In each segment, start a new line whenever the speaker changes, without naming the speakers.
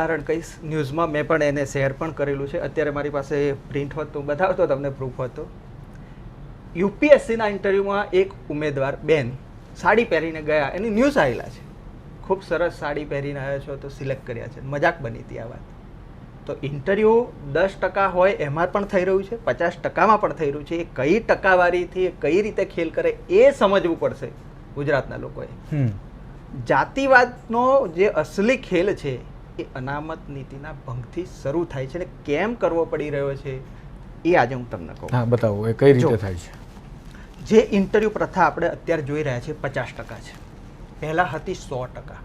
કારણ કહીશ ન્યૂઝમાં મેં પણ એને શેર પણ કરેલું છે. અત્યારે મારી પાસે પ્રિન્ટ હોત તો બતાવતો તમને પ્રૂફ હતો યુપીએસસીના ઇન્ટરવ્યૂમાં એક ઉમેદવાર બેન સાડી પહેરીને ગયા. એની ન્યૂઝ આવેલા છે. ખૂબ સરસ સાડી પહેરીને આવ્યા છો તો સિલેક્ટ કર્યા છે. મજાક બની હતી આ વાત. તો ઇન્ટરવ્યૂ દસ ટકા હોય એમાં પણ થઈ રહ્યું છે પચાસ ટકામાં પણ થઈ રહ્યું છે. એ કઈ ટકાવારીથી કઈ રીતે ખેલ કરે એ સમજવું પડશે ગુજરાતના લોકોએ. જાતિવાદનો જે અસલી ખેલ છે એ અનામત નીતિના ભંગથી શરૂ થાય છે અને કેમ કરવો પડી રહ્યો છે એ આજે હું તમને કહું.
હા બતાવો એ કઈ રીતે થાય છે?
જે ઇન્ટરવ્યૂ પ્રથા આપણે અત્યારે જોઈ રહ્યા છીએ પચાસ ટકા છે. પહેલાં હતી સો ટકા.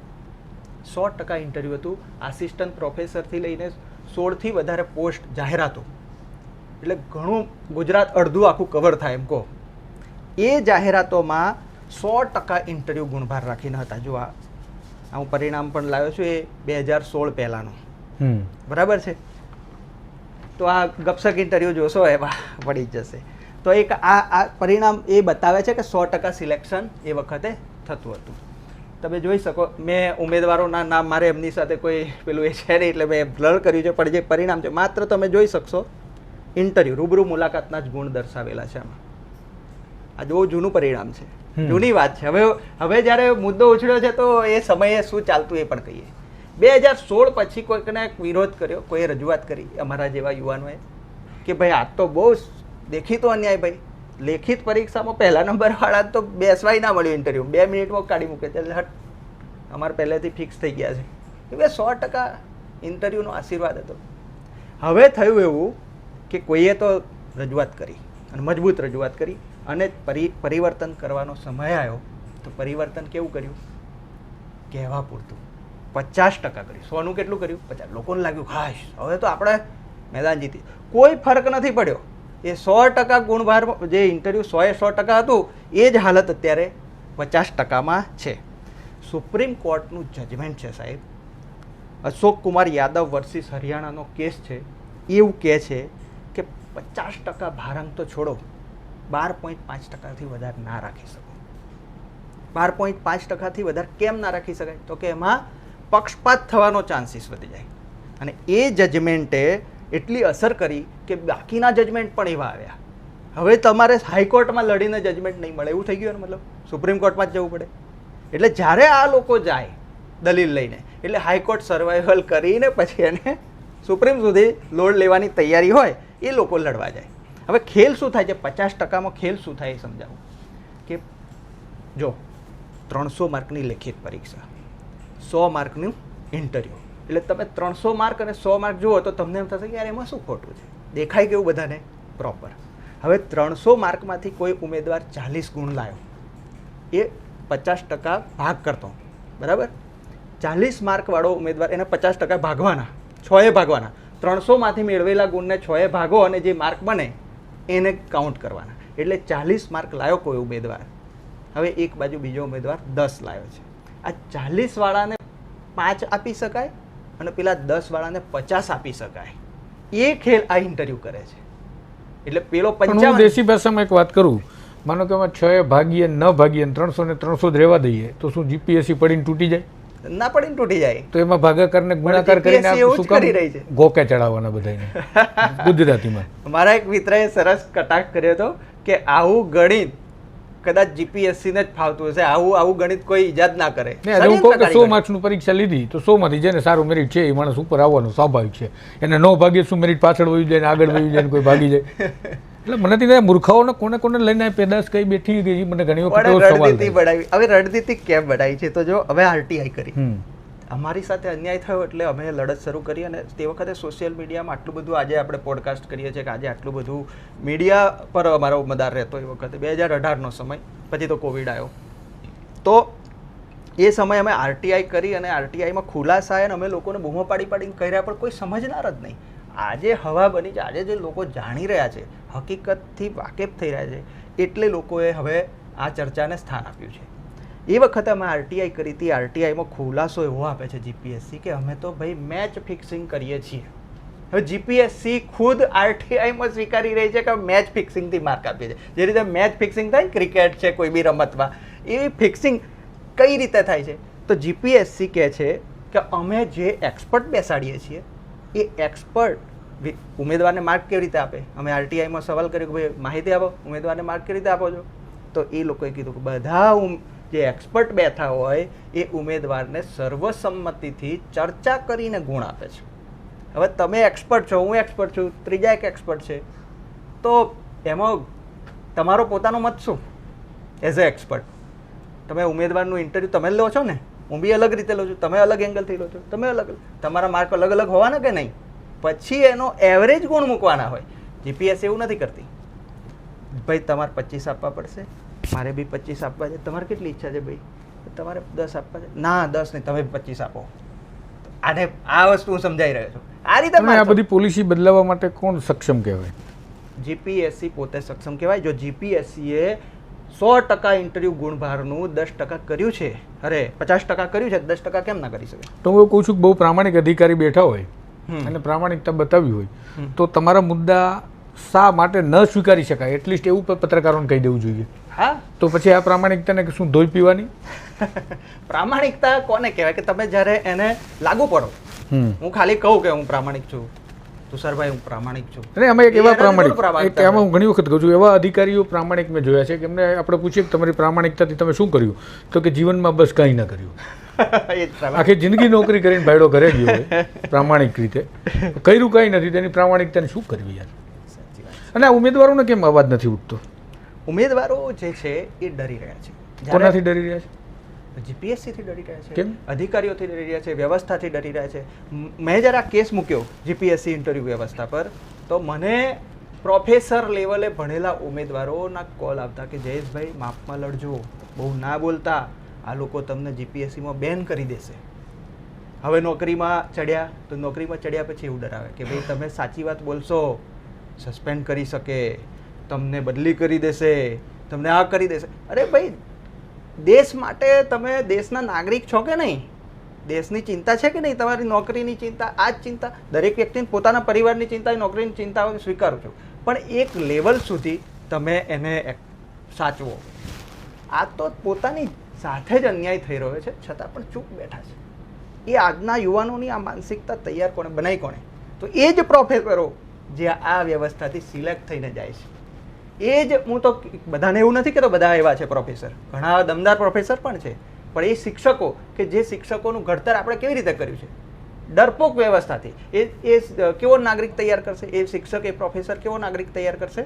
સો ટકા ઇન્ટરવ્યૂ હતું. આસિસ્ટન્ટ પ્રોફેસરથી લઈને સોળથી વધારે પોસ્ટ જાહેરાતો. એટલે ઘણું ગુજરાત અડધું આખું કવર થાય એમ કહો. એ જાહેરાતોમાં સો ટકા ઇન્ટરવ્યૂ ગુણભાર રાખીને હતા. જો આ આ હું પરિણામ પણ લાવ્યો છું એ બે હજાર સોળ પહેલાંનું. બરાબર છે? તો આ ગપસક ઇન્ટરવ્યૂ જોશો એમાં પડી જશે. તો એક આ આ પરિણામ એ બતાવે છે કે સો ટકા સિલેક્શન એ વખતે થતું હતું. તમે જોઈ શકો મેં ઉમેદવારોના નામ મારે એમની સાથે કોઈ પેલું એ છે નહીં એટલે મેં બ્લર કર્યું છે પણ જે પરિણામ છે માત્ર તમે જોઈ શકશો ઇન્ટરવ્યૂ રૂબરૂ મુલાકાતના જ ગુણ દર્શાવેલા છે આમાં. આ બહુ જૂનું પરિણામ છે. જૂની વાત છે. હવે હવે જ્યારે મુદ્દો ઉછળ્યો છે, તો એ સમયે શું ચાલતું એ પણ કહીએ. બે હજાર સોળ પછી કોઈકને વિરોધ કર્યો, કોઈએ રજૂઆત કરી અમારા જેવા યુવાનોએ, કે ભાઈ, આ તો બહુ દેખીતો અન્યાય ભાઈ. લેખિત પરીક્ષામાં પહેલા નંબરવાળા તો બેસવાય ના મળ્યું ઇન્ટરવ્યૂ બે મિનિટમાં કાઢી મૂકે છે. હટ, અમારે પહેલેથી ફિક્સ થઈ ગયા છે. કે સો ટકા ઇન્ટરવ્યૂનો આશીર્વાદ હતો. હવે થયું એવું કે કોઈએ તો રજૂઆત કરી અને મજબૂત રજૂઆત કરી. અને પરિ, પરિવર્તન કરવાનો સમય આવ્યો તો પરિવર્તન કેવું કર્યું? કહેવા પૂરતું. પચાસ ટકા કર્યું. સોનું કેટલું કર્યું? પચાસ. લોકોને લાગ્યું, ખાસ, હવે તો આપણે મેદાન જીતી. કોઈ ફરક નથી પડ્યો. એ સો ટકા ગુણભાર, જે ઇન્ટરવ્યૂ સોએ સો ટકા હતું, એ જ હાલત અત્યારે પચાસ ટકામાં છે. સુપ્રીમ કોર્ટનું જજમેન્ટ છે સાહેબ. અશોક કુમાર યાદવ વર્સિસ હરિયાણાનો કેસ છે. એવું કહે છે કે પચાસ ટકા ભારંગ તો છોડો. બાર પોઈન્ટ પાંચ ટકાથી વધારે ના રાખી શકો. બાર પોઈન્ટ પાંચ ટકાથી વધારે કેમ ના રાખી શકાય? તો કે એમાં પક્ષપાત થવાનો ચાન્સીસ વધી જાય. અને એ જજમેન્ટે એટલી અસર કરી કે બાકીના જજમેન્ટ પણ એવા આવ્યા. હવે તમારે હાઈકોર્ટમાં લડીને જજમેન્ટ નહીં મળે. એવું થઈ ગયું ને મતલબ? સુપ્રીમ કોર્ટમાં જ જવું પડે. એટલે જ્યારે આ લોકો જાય દલીલ લઈને, એટલે હાઈકોર્ટ સર્વાઈવલ કરીને પછી એને સુપ્રીમ સુધી લોડ લેવાની તૈયારી હોય, એ લોકો લડવા જાય. હવે ખેલ શું થાય છે? પચાસ ટકામાં ખેલ શું થાય એ સમજાવું. કે જો, ત્રણસો માર્કની લેખિત પરીક્ષા, સો માર્કનું ઇન્ટરવ્યૂ. એટલે તમે ત્રણસો માર્ક અને સો માર્ક જુઓ તો તમને એમ થશે કે યાર, એમાં શું ખોટું છે? દેખાય કેવું બધાને? પ્રોપર હવે ત્રણસો માર્કમાંથી કોઈ ઉમેદવાર ચાલીસ ગુણ લાવ્યો એ પચાસ ટકા ભાગ કરતો. બરાબર? ચાલીસ માર્કવાળો ઉમેદવાર એને પચાસ ટકા ભાગવાના છએ ભાગવાના. ત્રણસોમાંથી મેળવેલા ગુણને છએ ભાગો અને જે માર્ક બને એને કાઉન્ટ કરવાના. એટલે ચાલીસ માર્ક લાવ્યો કોઈ ઉમેદવાર. હવે એક બાજુ બીજો ઉમેદવાર દસ લાવ્યો છે. આ ચાલીસવાળાને પાંચ આપી શકાય અને પેલા દસવાળાને પચાસ આપી શકાય. એ ખેલ આ ઇન્ટરવ્યૂ કરે છે. એટલે પેલો પંચાવન
દેશી ભાષામાં એક વાત કરું. માનો કે અમે છ ભાગીએ ન ભાગીએ ત્રણસો ને ત્રણસો જ રહેવા દઈએ તો શું જીપીએસસી પડીને તૂટી જાય?
ના પડીને તૂટી જાય.
તો એમાં ભાગાકાર ને ગુણાકાર કરીને શું
કરી રહી છે.
ગોકે ચડાવવાના બધાને ગુજરાતીમાં.
મારા એક મિત્રએ સરસ કટાક્ષ કર્યો હતો કે આવું ગણિત કદાચ જીપીએસસી ને જ ફાવતું હશે. આવું આવું ગણિત કોઈ ઈજાદ ના કરે.
હું કહું કે સો. માર્ક્સનું પરીક્ષા લીધી તો સો માંથી જેને સારું મેરિટ છે એ માણસ ઉપર આવવાનું સ્વાભાવિક છે. એને નો ભાગ્ય શું મેરિટ પાછળ વયું જાય ને આગળ વયું જાય ને કોઈ ભાગી જાય. એટલે મને થી મૂર્ખાઓને કોને કોને લઈને પેદાશ કઈ બેઠી ગઈ મને ઘણી વખત
રણનીતિ. બનાવી હવે રણનીતિ કેમ બનાવી છે? તો જો હવે આરટીઆઈ કરી. અમારી સાથે અન્યાય થયો એટલે અમે લડત શરૂ કરી અને તે વખતે સોશિયલ મીડિયામાં આટલું બધું આજે આપણે પોડકાસ્ટ કરીએ છીએ કે આજે આટલું બધું મીડિયા પર અમારો મદાર રહેતો એ વખતે બે હજાર અઢારનો સમય પછી તો કોવિડ આવ્યો. તો એ સમયે અમે આરટીઆઈ કરી અને આરટીઆઈમાં ખુલાસા અને અમે લોકોને બૂમો પાડી પાડીને કર્યા પણ કોઈ સમજનાર જ નહીં. આજે હવા બની છે. આજે જે લોકો જાણી રહ્યા છે, હકીકતથી વાકેફ થઈ રહ્યા છે, એટલે લોકોએ હવે આ ચર્ચાને સ્થાન આપ્યું છે. એ વખતે અમે આરટીઆઈ કરી હતી. આરટીઆઈમાં ખુલાસો એવો આપે છે જીપીએસસી કે અમે તો ભાઈ મેચ ફિક્સિંગ કરીએ છીએ. હવે જીપીએસસી ખુદ આરટીઆઈમાં સ્વીકારી રહી છે કે મેચ ફિક્સિંગથી માર્ક આપીએ છે જે રીતે મેચ ફિક્સિંગ થાય ક્રિકેટ છે, કોઈ બી રમતમાં, એ ફિક્સિંગ કઈ રીતે થાય છે? તો જીપીએસસી કહે છે કે અમે જે એક્સપર્ટ બેસાડીએ છીએ એ એક્સપર્ટ ઉમેદવારને માર્ક કેવી રીતે આપે? અમે આરટીઆઈમાં સવાલ કર્યો કે ભાઈ, માહિતી આપો, ઉમેદવારને માર્ક કેવી રીતે આપો છો? તો એ લોકોએ કીધું કે બધા જે એક્સપર્ટ બેઠા હોય, એ ઉમેદવારને સર્વસંમતિથી ચર્ચા કરીને ગુણ આપે છે. હવે તમે એક્સપર્ટ છો, હું એક્સપર્ટ છું, ત્રીજા એક એક્સપર્ટ છે. તો એમાં તમારો પોતાનો મત શું? એઝ અ એક્સપર્ટ તમે ઉમેદવારનું ઇન્ટરવ્યૂ તમે લો છો ને? હું બી અલગ રીતે લઉં છું. તમે અલગ એંગલથી લો છો. તમે અલગ તમારા માર્ક અલગ અલગ હોવાના કે નહીં? પછી એનો એવરેજ ગુણ મૂકવાના હોય. જીપીએસ એવું નથી કરતી. ભાઈ તમારે પચીસ આપવા પડશે. મારે બી પચીસ આપવા છે. તમારે કેટલી ઈચ્છા છે ભાઈ? તમારે દસ આપવા છે? ના દસ નહીં. તમે પચીસ આપો. આને આ વસ્તુ હું સમજાઈ રહ્યો છું. આ રીતે
આ બધી પોલિસી બદલાવવા માટે કોણ સક્ષમ કહેવાય?
જીપીએસસી પોતે સક્ષમ કહેવાય. જો જીપીએસસીએ સો ટકા ઇન્ટરવ્યૂ ગુણભારનું દસ ટકા કર્યું છે. અરે પચાસ ટકા કર્યું છે દસ ટકા કેમ ના કરી શકે?
તો હું કહું છું કે બહુ પ્રામાણિક અધિકારી બેઠા હોય અને પ્રામાણિકતા બતાવી હોય તો તમારા મુદ્દા શા માટે ન સ્વીકારી શકાય? એટલીસ્ટ એવું પણ પત્રકારોને કહી દેવું જોઈએ.
હા?
તો પછી આ પ્રામાણિકતાને શું ધોઈ પીવાની?
પ્રામાણિકતા કોને કહેવાય? કે તમે જ્યારે એને લાગુ પડો હું ખાલી કહું કે હું પ્રામાણિક છું. તુષારભાઈ હું પ્રામાણિક છું.
અને અમે એક એવા પ્રામાણિક એક એમાં હું ઘણી વખત કહું છું એવા અધિકારીઓ પ્રામાણિક મેં જોયા છે કે એમને આપણે પૂછીએ કે તમારી પ્રામાણિકતાથી તમે શું કર્યું? તો કે જીવનમાં બસ કંઈ ન કર્યું. આખી જિંદગી નોકરી કરીને ભાઈડો ઘરે ગયો પ્રામાણિક રીતે. કર્યું કંઈ નથી તેની પ્રામાણિકતાને શું કરવી યાર? અને આ ઉમેદવારોને કેમ અવાજ નથી ઉઠતો?
ઉમેદવારો જે છે એ ડરી રહ્યા છે.
કોનાથી ડરી રહ્યા છે?
જીપીએસસી થી ડરી રહ્યા છે
કેમ?
અધિકારીઓથી ડરી રહ્યા છે વ્યવસ્થાથી ડરી રહ્યા છે. મેં મેં જરા કેસ મૂક્યો જીપીએસસી ઇન્ટરવ્યૂ વ્યવસ્થા પર. તો મને પ્રોફેસર લેવલે ભણેલા ઉમેદવારોના કોલ આવતા કે જયેશભાઈ માપમાં લડજો. બહુ ના બોલતા. આ લોકો તમને જીપીએસસીમાં બેન કરી દેશે. હવે નોકરીમાં ચડ્યા. તો નોકરીમાં ચડ્યા પછી એવું ડરાવે કે ભાઈ તમે સાચી વાત બોલશો. સસ્પેન્ડ કરી શકે. તમને બદલી કરી દેશે. તમને આ કરી દેશે. અરે ભાઈ દેશ માટે તમે દેશના નાગરિક છો કે નહીં? દેશની ચિંતા છે કે નહીં? તમારી નોકરીની ચિંતા, આ જ ચિંતા. દરેક વ્યક્તિને પોતાના પરિવારની ચિંતા નોકરીની ચિંતા સ્વીકારું છું. પણ એક લેવલ સુધી તમે એને સાચવો. આ તો પોતાની સાથે જ અન્યાય થઈ રહ્યો છે, છતાં પણ ચૂપ બેઠા છે. એ આજના યુવાનોની આ માનસિકતા તૈયાર કોણે, બનાવી કોણે? તો એ જ પ્રોફેસરો જે આ વ્યવસ્થાથી સિલેક્ટ થઈને જાય છે. એ જ હું તો બધાને એવું નથી કહેતો, બધા એવા છે પ્રોફેસર ઘણા દમદાર પ્રોફેસર પણ છે. પણ એ શિક્ષકો, કે જે શિક્ષકોનું ઘડતર આપણે કેવી રીતે કર્યું છે? ડરપોક વ્યવસ્થાથી. એ એ, કેવો નાગરિક તૈયાર કરશે? એ શિક્ષક, એ પ્રોફેસર કેવો નાગરિક તૈયાર કરશે?